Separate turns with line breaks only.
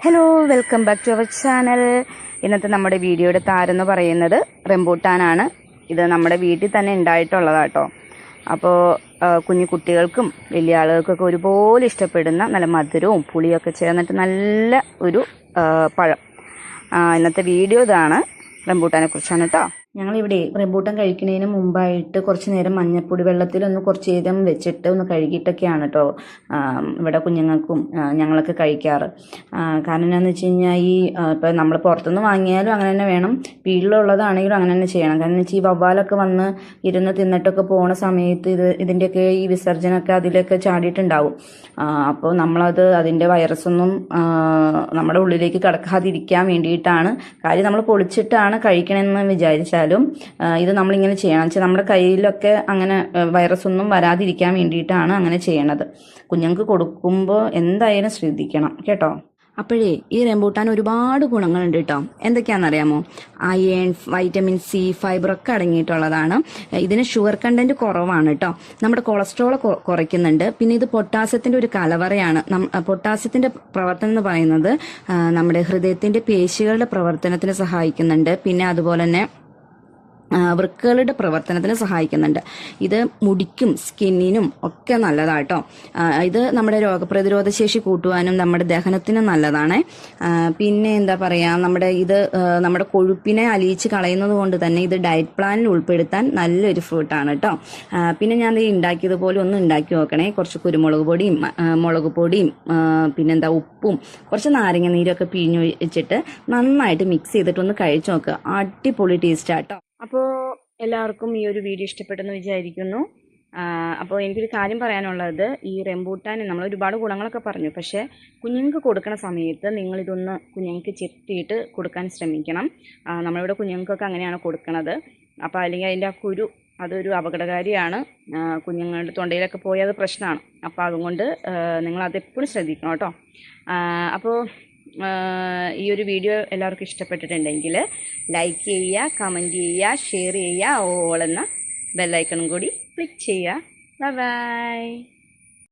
Hello welcome back to our channel ഇന്നത്തെ നമ്മുടെ വീഡിയോയുടെ താരെന്ന് പറയുന്നത് റെമ്പൂട്ടാനാണ് ഇത് നമ്മുടെ വീട്ടിൽ തന്നെ ഉണ്ടായിട്ടുള്ളതാട്ടോ അപ്പോൾ കുഞ്ഞു കുട്ടികൾക്കും വലിയ ആളുകൾക്കൊക്കെ ഒരുപോലെ ഇഷ്ടപ്പെടുന്ന നല്ല മധുരവും പുളിയൊക്കെ ചേർന്നിട്ട് നല്ല ഒരു പഴം. ഇന്നത്തെ വീഡിയോ ഇതാണ് റെമ്പൂട്ടാനെ കുറിച്ചാണ് കേട്ടോ ഞങ്ങളിവിടെ റംബൂട്ടാൻ കഴിക്കുന്നതിന് മുമ്പായിട്ട് കുറച്ച് നേരം മഞ്ഞപ്പൊടി വെള്ളത്തിൽ ഒന്ന് കുറച്ച് നേരം വെച്ചിട്ട് ഒന്ന് കഴുകിയിട്ടൊക്കെയാണ് കേട്ടോ ഇവിടെ കുഞ്ഞുങ്ങൾക്കും ഞങ്ങളൊക്കെ കഴിക്കാറ്. കാരണം എന്താണെന്ന് വെച്ച് കഴിഞ്ഞാൽ ഈ ഇപ്പം നമ്മൾ പുറത്തുനിന്ന് വാങ്ങിയാലും അങ്ങനെ തന്നെ വേണം. വീട്ടിലുള്ളതാണെങ്കിലും അങ്ങനെ തന്നെ ചെയ്യണം. കാരണം എന്ന് വെച്ചാൽ ഈ വവ്വാലൊക്കെ വന്ന് ഇരുന്ന് തിന്നിട്ടൊക്കെ പോണ സമയത്ത് ഇത് ഇതിന്റെയൊക്കെ ഈ വിസർജനമൊക്കെ അതിലൊക്കെ ചാടിയിട്ടുണ്ടാവും. അപ്പോൾ നമ്മളത് അതിന്റെ വൈറസൊന്നും നമ്മുടെ ഉള്ളിലേക്ക് കടക്കാതിരിക്കാൻ വേണ്ടിയിട്ടാണ്. കാര്യം നമ്മൾ പൊളിച്ചിട്ടാണ് കഴിക്കണമെന്ന് വിചാരിച്ചാലും ആ, ഇത് നമ്മളിങ്ങനെ ചെയ്യണം. വെച്ചാൽ നമ്മുടെ കയ്യിലൊക്കെ അങ്ങനെ വൈറസ് ഒന്നും വരാതിരിക്കാൻ വേണ്ടിയിട്ടാണ് അങ്ങനെ ചെയ്യണത്. കുഞ്ഞുങ്ങൾക്ക് കൊടുക്കുമ്പോൾ എന്തായാലും ശ്രദ്ധിക്കണം. കേട്ടോ? അപ്പോഴേ ഈ റംബൂട്ടാൻ ഒരുപാട് ഗുണങ്ങളുണ്ട് കേട്ടോ. എന്തൊക്കെയാണെന്നറിയാമോ? അയൺ വൈറ്റമിൻ സി ഫൈബർ ഒക്കെ അടങ്ങിയിട്ടുള്ളതാണ്. ഇതിന് ഷുഗർ കണ്ടന്റ് കുറവാണ് കേട്ടോ. നമ്മുടെ കൊളസ്ട്രോൾ കുറയ്ക്കുന്നുണ്ട്. പിന്നെ ഇത് പൊട്ടാസ്യത്തിന്റെ ഒരു കലവറയാണ്. പൊട്ടാസ്യത്തിന്റെ പ്രവർത്തനം എന്ന് പറയുന്നത് നമ്മുടെ ഹൃദയത്തിന്റെ പേശികളുടെ പ്രവർത്തനത്തിന് സഹായിക്കുന്നുണ്ട്. പിന്നെ അതുപോലെ തന്നെ വൃക്കകളുടെ പ്രവർത്തനത്തിന് സഹായിക്കുന്നുണ്ട്. ഇത് മുടിക്കും സ്കിന്നിനും ഒക്കെ നല്ലതാട്ടോ. ഇത് നമ്മുടെ രോഗപ്രതിരോധ ശേഷി കൂട്ടുവാനും നമ്മുടെ ദഹനത്തിനും നല്ലതാണ്. പിന്നെ എന്താ പറയുക നമ്മുടെ ഇത് നമ്മുടെ കൊഴുപ്പിനെ അലിയിച്ച് കളയുന്നത് കൊണ്ട് തന്നെ ഇത് ഡയറ്റ് പ്ലാനിൽ ഉൾപ്പെടുത്താൻ നല്ലൊരു ഫ്രൂട്ടാണ് കേട്ടോ പിന്നെ ഞാൻ ഇത് ഉണ്ടാക്കിയതുപോലെ ഒന്ന് ഉണ്ടാക്കി നോക്കണേ. കുറച്ച് കുരുമുളക് പൊടിയും മുളക് പൊടിയും പിന്നെന്താ ഉപ്പും കുറച്ച് നാരങ്ങ നീരൊക്കെ പിഴിഞ്ഞ് വെച്ചിട്ട് നന്നായിട്ട് മിക്സ് ചെയ്തിട്ടൊന്ന് കഴിച്ചു നോക്കുക അടിപൊളി ടേസ്റ്റ് ആട്ടോ അപ്പോൾ എല്ലാവർക്കും ഈ ഒരു വീഡിയോ ഇഷ്ടപ്പെട്ടെന്ന് വിചാരിക്കുന്നു. അപ്പോൾ എനിക്കൊരു കാര്യം പറയാനുള്ളത്. ഈ റെമ്പൂട്ടാൻ നമ്മൾ ഒരുപാട് ഗുണങ്ങളൊക്കെ പറഞ്ഞു. പക്ഷേ കുഞ്ഞുങ്ങൾക്ക് കൊടുക്കുന്ന സമയത്ത് നിങ്ങളിതൊന്ന് കുഞ്ഞുങ്ങൾക്ക് ചെത്തിയിട്ട് കൊടുക്കാൻ ശ്രമിക്കണം. നമ്മളിവിടെ കുഞ്ഞുങ്ങൾക്കൊക്കെ അങ്ങനെയാണ് കൊടുക്കുന്നത് അപ്പോൾ അല്ലെങ്കിൽ അതിന്റെ ആ കുരു അതൊരു അപകടകാരിയാണ്. കുഞ്ഞുങ്ങളുടെ തൊണ്ടയിലൊക്കെ പോയാൽ അത് പ്രശ്നമാണ്. അപ്പോൾ അതുകൊണ്ട് നിങ്ങൾ അതെപ്പോഴും ശ്രദ്ധിക്കണം കേട്ടോ. അപ്പോൾ ഈ ഒരു വീഡിയോ എല്ലാവർക്കും ഇഷ്ടപ്പെട്ടിട്ടുണ്ടെങ്കിൽ ലൈക്ക് ചെയ്യുക കമന്റ് ചെയ്യുക ഷെയർ ചെയ്യുക ഓൾ എന്ന ബെല്ലൈക്കണും കൂടി ക്ലിക്ക് ചെയ്യുക. Bye bye